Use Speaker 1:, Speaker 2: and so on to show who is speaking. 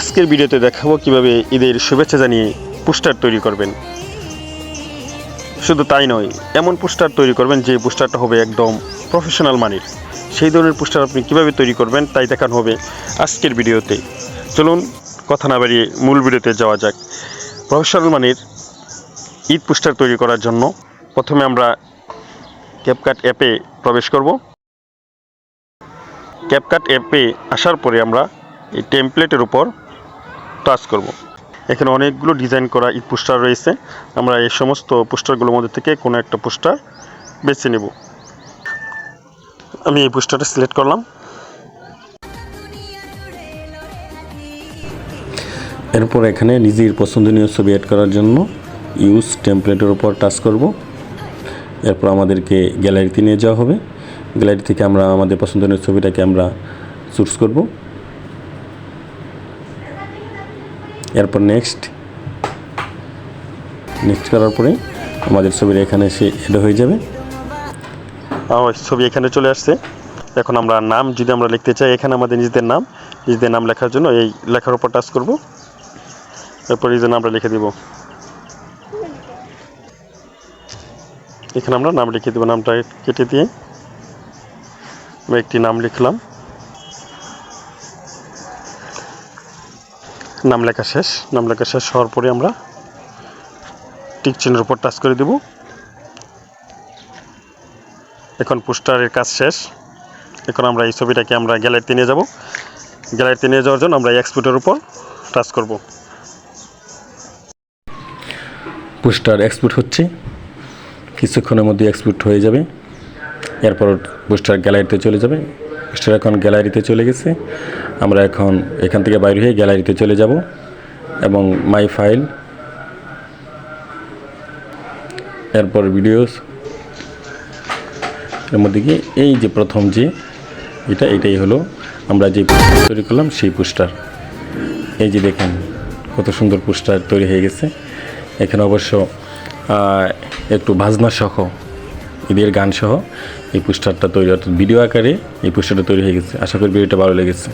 Speaker 1: আজকের ভিডিওতে দেখাবো কীভাবে ঈদের শুভেচ্ছা জানিয়ে পোস্টার তৈরি করবেন। শুধু তাই নয়, এমন পোস্টার তৈরি করবেন যে পোস্টারটা হবে একদম প্রফেশনাল মানের। সেই ধরনের পোস্টার আপনি কীভাবে তৈরি করবেন তাই দেখানো হবে আজকের ভিডিওতে। চলুন, কথা না বাড়িয়ে মূল ভিডিওতে যাওয়া যাক। প্রফেশনাল মানের ঈদ পোস্টার তৈরি করার জন্য প্রথমে আমরা ক্যাপকাট অ্যাপে প্রবেশ করব। ক্যাপকাট অ্যাপে আসার পরে আমরা এই টেমপ্লেটের উপর টাচ করব। এখানে অনেকগুলো ডিজাইন করা ঈদ পোস্টার রয়েছে। আমরা এই সমস্ত পোস্টারগুলোর মধ্যে থেকে কোনো একটা পোস্টার বেছে নেব। আমি এই পোস্টারটা সিলেক্ট করলাম।
Speaker 2: এরপর এখানে নিজের পছন্দনীয় ছবি অ্যাড করার জন্য ইউজ টেমপ্লেটের উপর টাচ করব। এরপর আমাদেরকে গ্যালারিতে নিয়ে যাওয়া হবে। গ্যালারি থেকে আমরা আমাদের পছন্দনীয় ছবিটাকে আমরা চুজ করব। এরপর নেক্সট নেক্সট করার পরে আমাদের ছবিটা এখানে এসে এড হয়ে যাবে।
Speaker 1: আমার ছবি এখানে চলে আসছে। এখন আমরা নাম যদি আমরা লিখতে চাই, এখানে আমাদের নিজেদের নাম নিজেদের নাম লেখার জন্য এই লেখার উপর টাচ করব। এরপর নিজের নামটা লিখে দিব। এখানে আমরা নাম লিখে দেবো, নামটা কেটে দিয়ে। একটি নাম লিখলাম। নাম লেখা শেষ। নাম লেখা শেষ হওয়ার পরে আমরা টিক চিহ্নের উপর টাচ করে দেব। এখন পোস্টারের কাজ শেষ। এখন আমরা এই ছবিটাকে আমরা গ্যালারিতে নিয়ে যাব। গ্যালারিতে নিয়ে যাওয়ার জন্য আমরা এক্সপোর্টের উপর টাচ করব।
Speaker 2: পোস্টার এক্সপোর্ট হচ্ছে। কিছুক্ষণের মধ্যে এক্সপোর্ট হয়ে যাবে। এরপর পোস্টার গ্যালারিতে চলে যাবে। পোস্টার এখন গ্যালারিতে চলে গেছে। আমরা এখন এখান থেকে বাইরে হয়ে গ্যালারিতে চলে যাব এবং মাই ফাইল এরপর ভিডিওস এর মধ্যে গিয়ে এই যে প্রথম যে, এটা, এটাই হলো আমরা যে পোস্টার তৈরি করলাম সেই পোস্টার এই যে দেখেন কত সুন্দর পোস্টার তৈরি হয়ে গেছে। এখানে অবশ্য একটু ভাজনা সহ ঈদের গানসহ এই পোস্টারটা তৈরি অর্থাৎ ভিডিও আকারে এই পোস্টারটা তৈরি হয়ে গেছে। আশা করি ভিডিওটা ভালো লেগেছে।